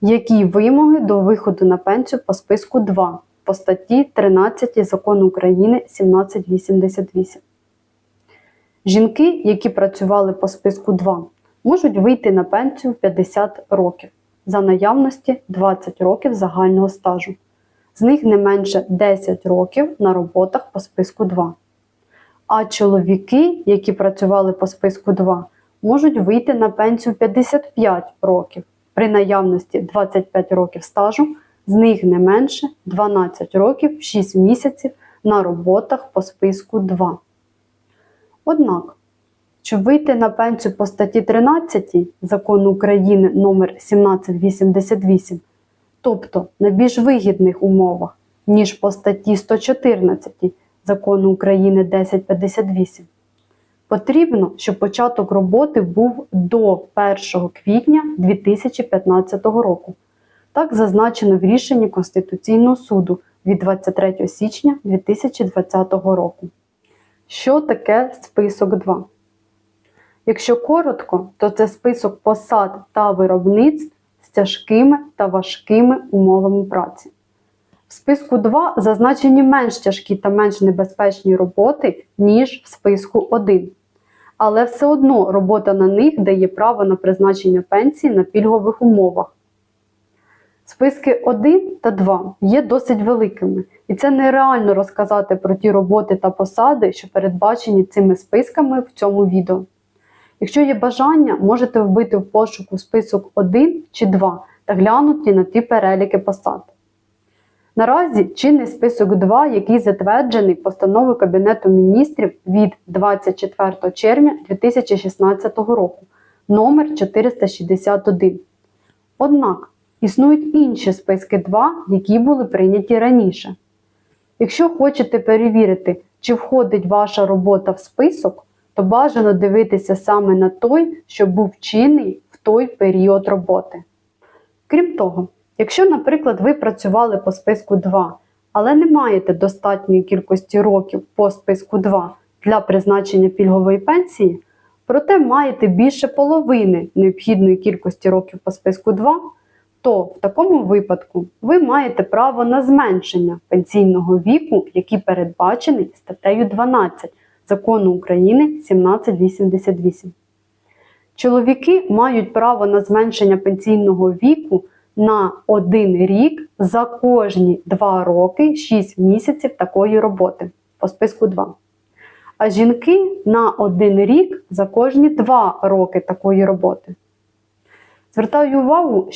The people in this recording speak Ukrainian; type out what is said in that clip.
Які вимоги до виходу на пенсію по списку 2 по статті 13 Закону України 1788? Жінки, які працювали по списку 2, можуть вийти на пенсію в 50 років за наявності 20 років загального стажу. З них не менше 10 років на роботах по списку 2. А чоловіки, які працювали по списку 2, можуть вийти на пенсію 55 років при наявності 25 років стажу, з них не менше 12 років 6 місяців на роботах по списку 2. Однак, щоб вийти на пенсію по статті 13 Закону України номер 1788, тобто на більш вигідних умовах, ніж по статті 114 Закону України 1058, потрібно, щоб початок роботи був до 1 квітня 2015 року. Так зазначено в рішенні Конституційного суду від 23 січня 2020 року. Що таке список 2? Якщо коротко, то це список посад та виробництв з тяжкими та важкими умовами праці. В списку 2 зазначені менш тяжкі та менш небезпечні роботи, ніж в списку 1. Але все одно робота на них дає право на призначення пенсії на пільгових умовах. Списки 1 та 2 є досить великими, і це нереально розказати про ті роботи та посади, що передбачені цими списками в цьому відео. Якщо є бажання, можете вбити в пошуку список 1 чи 2 та глянути на ті переліки посад. Наразі чинний список 2, який затверджений постановою Кабінету міністрів від 24 червня 2016 року номер 461. Однак існують інші списки 2, які були прийняті раніше. Якщо хочете перевірити, чи входить ваша робота в список, то бажано дивитися саме на той, що був чинний в той період роботи. Крім того, якщо, наприклад, ви працювали по списку 2, але не маєте достатньої кількості років по списку 2 для призначення пільгової пенсії, проте маєте більше половини необхідної кількості років по списку 2, то в такому випадку ви маєте право на зменшення пенсійного віку, який передбачений статтею 12 Закону України 1788. Чоловіки мають право на зменшення пенсійного віку на один рік за кожні 2 роки 6 місяців такої роботи по списку 2. А жінки на один рік за кожні 2 роки такої роботи. Звертаю увагу, що